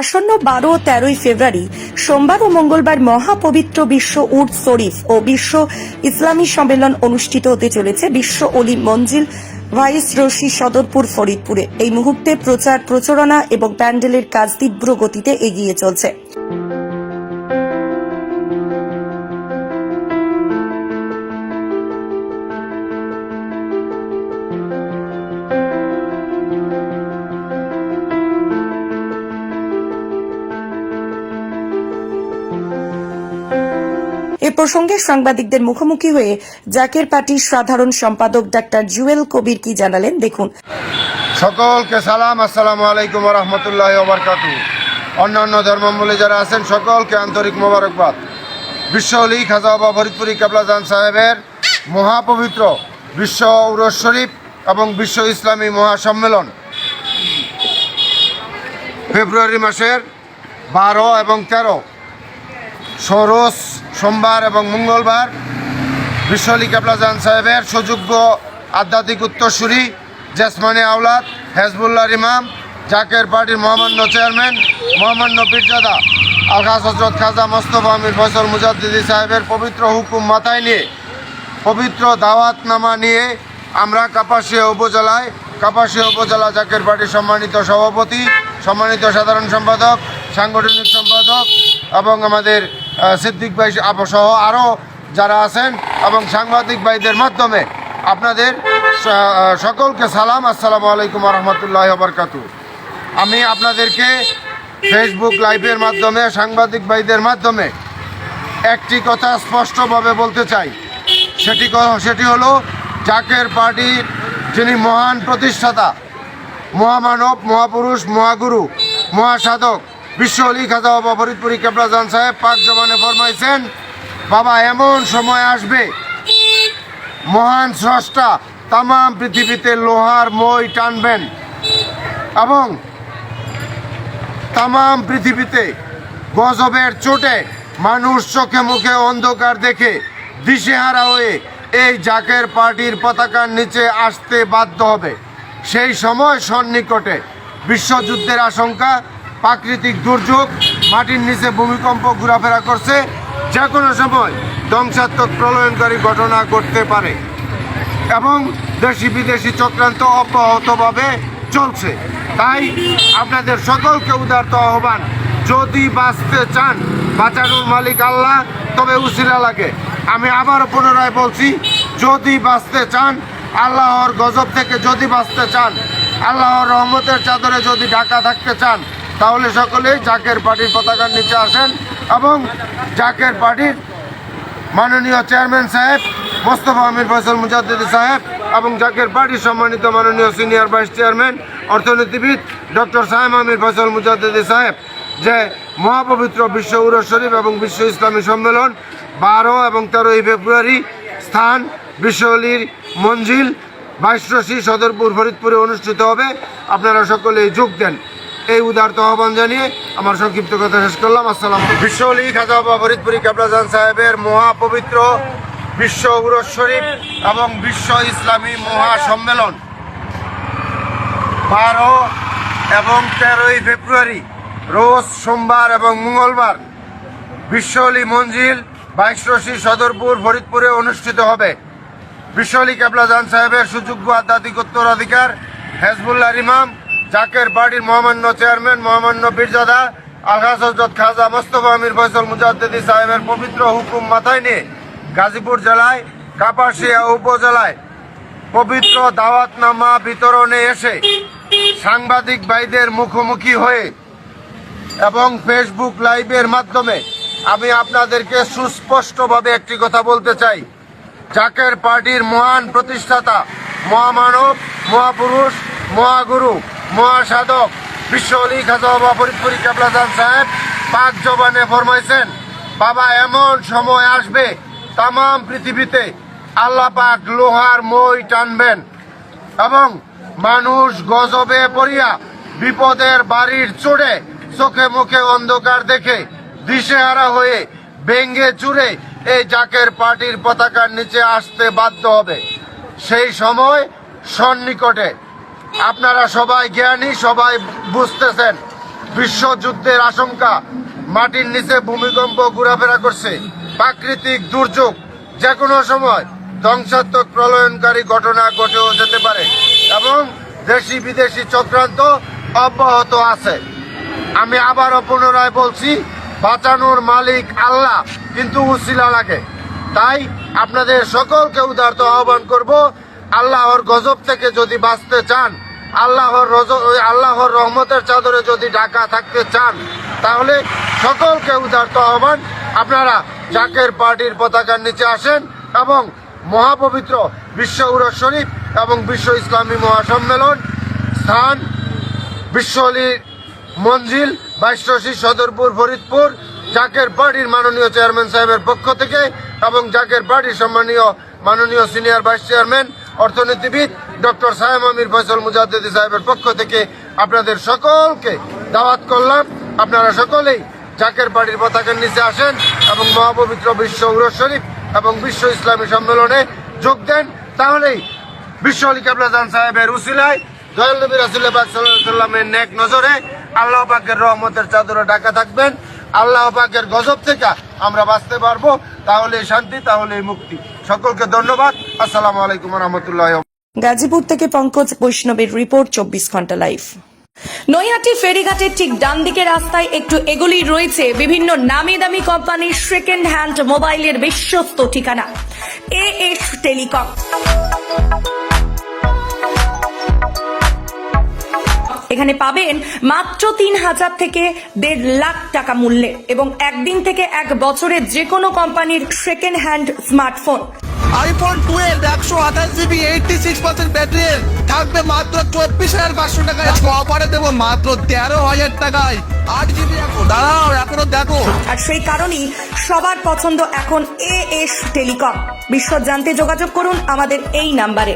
আসন্ন বারো ও তেরোই ফেব্রুয়ারি, সোমবার ও মঙ্গলবার মহাপবিত্র বিশ্ব উর্দ শরীফ ও বিশ্ব ইসলামী সম্মেলন অনুষ্ঠিত হতে চলেছে বিশ্ব অলি মঞ্জিল ভাইস রশি সদরপুর ফরিদপুরে। এই মুহূর্তে প্রচার, প্রচারণা এবং প্যান্ডেলের কাজ তীব্র গতিতে এগিয়ে চলছে। প্রসঙ্গে সাংবাদিকদের মুখোমুখি হয়ে জাকের পার্টির সাধারণ সম্পাদক ডাক্তার জুয়েল কবির কি জানালেন? দেখুন। সকলকে সালাম, আসসালামু আলাইকুম রহমতুল্লাহ ওবরকাতু অন্যান্য ধর্মাবলী যারা আছেন, সকলকে আন্তরিক মোবারকবাদ। বিশ্ব অলি খাজা বাবা ফরিদপুরি কাবলাজান সাহেবের মহাপবিত্র বিশ্ব উরস শরীফ এবং বিশ্ব ইসলামী মহাসম্মেলন ফেব্রুয়ারি মাসের বারো এবং তেরো সরস সোমবার এবং মঙ্গলবার বিশ্ব আলী কাবলাজান সাহেবের সুযোগ্য আধ্যাত্মিক উত্তরসূরি জেসমানি আওলাদ হেজবুল্লাহ ইমাম, জাকের পার্টির মহামান্য চেয়ারম্যান, মহামান্য পীরজাদা আলহাজ হজরত খাজা মোস্তফা আমির ফসল মুজাদ্দিদি সাহেবের পবিত্র হুকুম মাথায় নিয়ে, পবিত্র দাওয়াতনামা নিয়ে আমরা কাপাসিয়া উপজেলায়, কাপাসিয়া উপজেলা জাকের পার্টির সম্মানিত সভাপতি, সম্মানিত সাধারণ সম্পাদক, সাংগঠনিক সম্পাদক এবং আমাদের সিদ্দিক ভাই সহ আরও যারা আছেন এবং সাংবাদিক ভাইদের মাধ্যমে আপনাদের সকলকে সালাম, আসসালামু আলাইকুম রহমতুল্লাহ বরকাতু আমি আপনাদেরকে ফেসবুক লাইভের মাধ্যমে, সাংবাদিক ভাইদের মাধ্যমে একটি কথা স্পষ্টভাবে বলতে চাই। সেটি সেটি হলো, জাকের পার্টির যিনি মহান প্রতিষ্ঠাতা, মহামানব, মহাপুরুষ, মহাগুরু, মহাসাধক বিশ্ব অলি খাজা বাবা ফরিদপুরি কেবলাজান সাহেব পাক জবানে ফরমাইছেন, বাবা, এমন সময় আসবে। মহান স্রষ্টা তাম পৃথিবীতে লোহার মই টানবেন এবং তাম পৃথিবীতে গজবের চোটে মানুষ চোখে মুখে অন্ধকার দেখে দিশেহারা হয়ে এই জাকের পার্টির পতাকার নিচে আসতে বাধ্য হবে। সেই সময় সন্নিকটে বিশ্বযুদ্ধের আশঙ্কা প্রাকৃতিক দুর্যোগ, মাটির নিচে ভূমিকম্প ঘোরাফেরা করছে যে কোনো সময় ধ্বংসাত্মক প্রলয়নকারী ঘটনা ঘটতে পারে। এবং দেশি বিদেশি চক্রান্ত অব্যাহতভাবে চলছে। তাই আপনাদের সকলকে উদারত আহ্বান, যদি বাঁচতে চান, বাঁচানোর মালিক আল্লাহ, তবে উসিলা লাগে। আমি আবার পুনরায় বলছি, যদি বাঁচতে চান, আল্লাহর গজব থেকে যদি বাঁচতে চান, আল্লাহর রহমতের চাদরে যদি ঢাকা থাকতে চান তাহলে সকলেই জাকের পার্টির পতাকার নিচে আসেন এবং জাকের পার্টির মাননীয় চেয়ারম্যান সাহেব, মোস্তফা আমির ফয়সল মুজাদ্দিদি সাহেব এবং জাকের পার্টির সম্মানিত মাননীয় সিনিয়র ভাইস চেয়ারম্যান, অর্থনীতিবিদ ডক্টর সাহেব আমির ফয়সল মুজাদ্দিদি সাহেব, যে মহাপবিত্র বিশ্ব উরস শরীফ এবং বিশ্ব ইসলামী সম্মেলন বারো এবং তেরোই ফেব্রুয়ারি স্থান বিশ্বলির মঞ্জিল বাইশরশি সদরপুর ফরিদপুরে অনুষ্ঠিত হবে। আপনারা সকলেই যোগ দেন। এই উদারত আহ্বান জানিয়ে আমার সংক্ষিপ্ত কথা শেষ করলাম। আসসালাম বিশ্বলি খাজা বাবা ফরিদপুরি কাবলাজান সাহেবের মহাপবিত্র বিশ্ব উরস শরীফ এবং বিশ্ব ইসলামী মহাসম্মেলন বারো এবং তেরোই ফেব্রুয়ারি, রোজ সোমবার এবং মঙ্গলবার বিশ্বলি মঞ্জিল বাইশরশি সদরপুর ফরিদপুরে অনুষ্ঠিত হবে। বিশ্বলি কেবলাজান সাহেবের সুযোগ্য আধ্যাত্মিক উত্তরাধিকার হেজবুল্লাহ ইমাম জাকের পার্টির মহামান্য চেয়ারম্যান, মহামান্য বীরজাদা আলহাজ হজরত খাজা মোস্তফা আমির ফয়সল মুজাদ্দিদি সাহেবের পবিত্র হুকুম মাথায় নিয়ে গাজীপুর জেলায়, কাপাসিয়া উপজেলায় পবিত্র দাওয়াতনামা বিতরণে এসে সাংবাদিক ভাইদের মুখোমুখি হয়ে এবং ফেসবুক লাইভের মাধ্যমে আমি আপনাদেরকে সুস্পষ্টভাবে একটি কথা বলতে চাই। জাকের পার্টির মহান প্রতিষ্ঠাতা, মহামানব, মহাপুরুষ, মহাগুরু মহাসাধক বিশ্ব অলি খাজা ফরিদপুরি কাবলাজান সাহেব পাক জবানে ফরমাইছেন, বাবা, এমন সময় আসবে তাম পৃথিবীতে আল্লাহ পাক লোহার মই টানবেন এবং মানুষ গজবে পড়িয়া বিপদের বাড়ির চড়ে চোখে মুখে অন্ধকার দেখে দিশেহারা হয়ে ভেঙ্গে চুরে এই জাকের পার্টির পতাকার নিচে আসতে বাধ্য হবে। সেই সময় সন্নিকটে আপনারা সবাই জ্ঞানী, সবাই বুঝতেছেন। বিশ্বযুদ্ধের আশঙ্কা মাটির নিচে ভূমিকম্প ঘোরাফেরা করছে। প্রাকৃতিক দুর্যোগ যে কোনো সময় ধ্বংসাত্মক প্রলয়নকারী ঘটনা ঘটেও যেতে পারে এবং দেশি বিদেশি চক্রান্ত অব্যাহত আছে। আমি আবারও পুনরায় বলছি, বাঁচানোর মালিক আল্লাহ, কিন্তু উসিলা লাগে। তাই আপনাদের সকলকে উদারত আহ্বান করব আল্লাহর গজব থেকে যদি বাঁচতে চান, আল্লাহর আল্লাহর রহমতের চাদরে যদি ঢাকা থাকতে চান, তাহলে সকলকে উদারত আহ্বান আপনারা জাকের পার্টির পতাকার নিচে আসেন এবং মহাপবিত্র বিশ্ব উরস শরীফ এবং বিশ্ব ইসলামী মহাসম্মেলন স্থান বিশ্ব মঞ্জিল বাইশরশি সদরপুর ফরিদপুর, জাকের পার্টির মাননীয় চেয়ারম্যান সাহেবের পক্ষ থেকে এবং জাকের পার্টির সম্মানীয়, মাননীয় সিনিয়র ভাইস চেয়ারম্যান অর্থনীতিবিদ ডক্টর সাহেব আমির ফয়সল মুজাদ্দিদি সাহেবের পক্ষ থেকে আপনাদের সকলকে দাওয়াত করলাম। আপনারা সকলেই জাকের বাড়ির পতাকার নিচে আসেন এবং মহাপবিত্র বিশ্ব উরস শরীফ এবং বিশ্ব ইসলামী সম্মেলনে যোগ দেন। তাহলেই বিশ্ব আলী কাবলাজান সাহেবের উসিলায় দয়াল নবী রাসুল্লাহ সাল্লামের নেক নজরে আল্লাহ পাকের রহমতের চাদরে ঢাকা থাকবেন। আল্লাহ পাকের গজব থেকে আমরা বাঁচতে পারব, তাহলে শান্তি, তাহলে মুক্তি। সকলকে ধন্যবাদ। আসসালামু আলাইকুম রহমতুল্লাহ গাজীপুর থেকে পঙ্কজ বৈষ্ণবের রিপোর্ট, চব্বিশ ঘণ্টা লাইভ। নৈহাটি ফেরিঘাটের ঠিক ডান দিকে রাস্তায় একটু এগুলি রয়েছে বিভিন্ন নামি দামি কোম্পানির সেকেন্ড হ্যান্ড মোবাইলের বিশ্বস্ত ঠিকানা। A S telecom. এখানে পাবেন মাত্র তিন হাজার থেকে দেড় লাখ টাকা মূল্যে এবং একদিন থেকে এক বছরের যে কোনো কোম্পানির second hand smartphone iPhone twelve একশো আঠাশ GB eighty six percent battery থাকবে মাত্র চব্বিশ হাজার পাঁচশো টাকায়। অফারে দেবো মাত্র তেরো হাজার টাকায়। আট জিবি দাঁড়াও এখনও দেখো। আর সেই কারণেই সবার পছন্দ এখন এ এস টেলিকম বিশ্ব জানতে যোগাযোগ করুন আমাদের এই নাম্বারে।